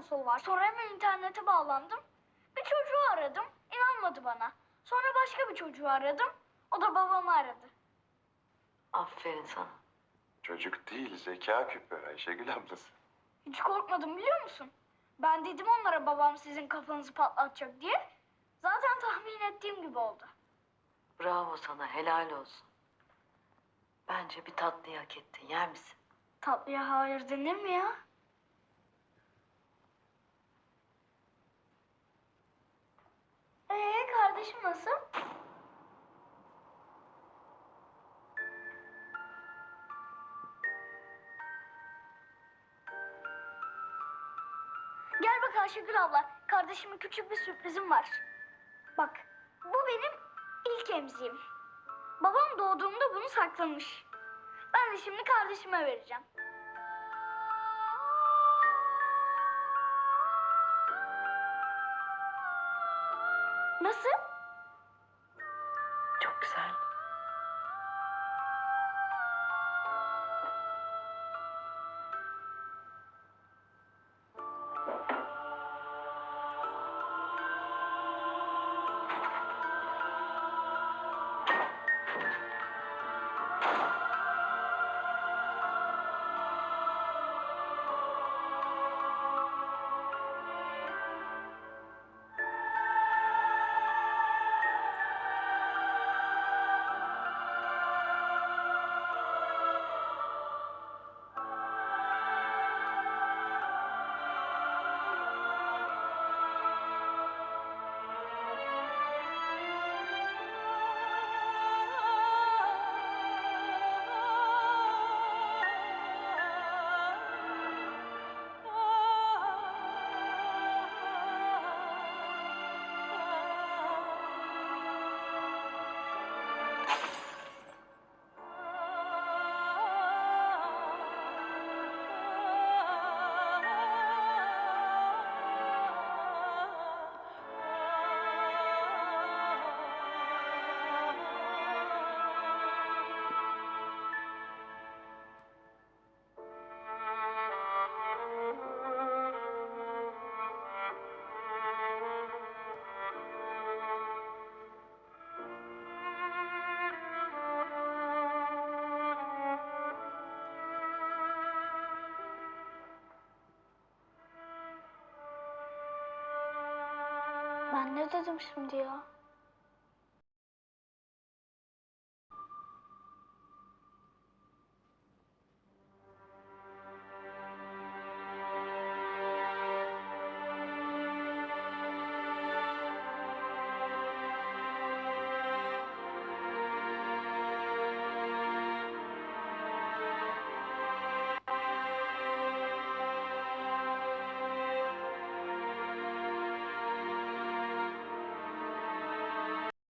konsolu var. Sonra hemen internete bağlandım. Bir çocuğu aradım. İnanmadı bana. Sonra başka bir çocuğu aradım. O da babamı aradı. Aferin sana. Çocuk değil, zeka küpü Ayşegül ablası. Hiç korkmadım biliyor musun? Ben dedim onlara babam sizin kafanızı patlatacak diye. Zaten tahmin ettiğim gibi oldu. Bravo sana, helal olsun. Bence bir tatlıyı hak ettin. Yer misin? Tatlıya hayır denir mi ya? Nasıl? Gel bak Ayşegül abla. Kardeşime küçük bir sürprizim var. Bak bu benim ilk emziğim. Babam doğduğumda bunu saklamış. Ben de şimdi kardeşime vereceğim. Nasıl? Ne dedim şimdi?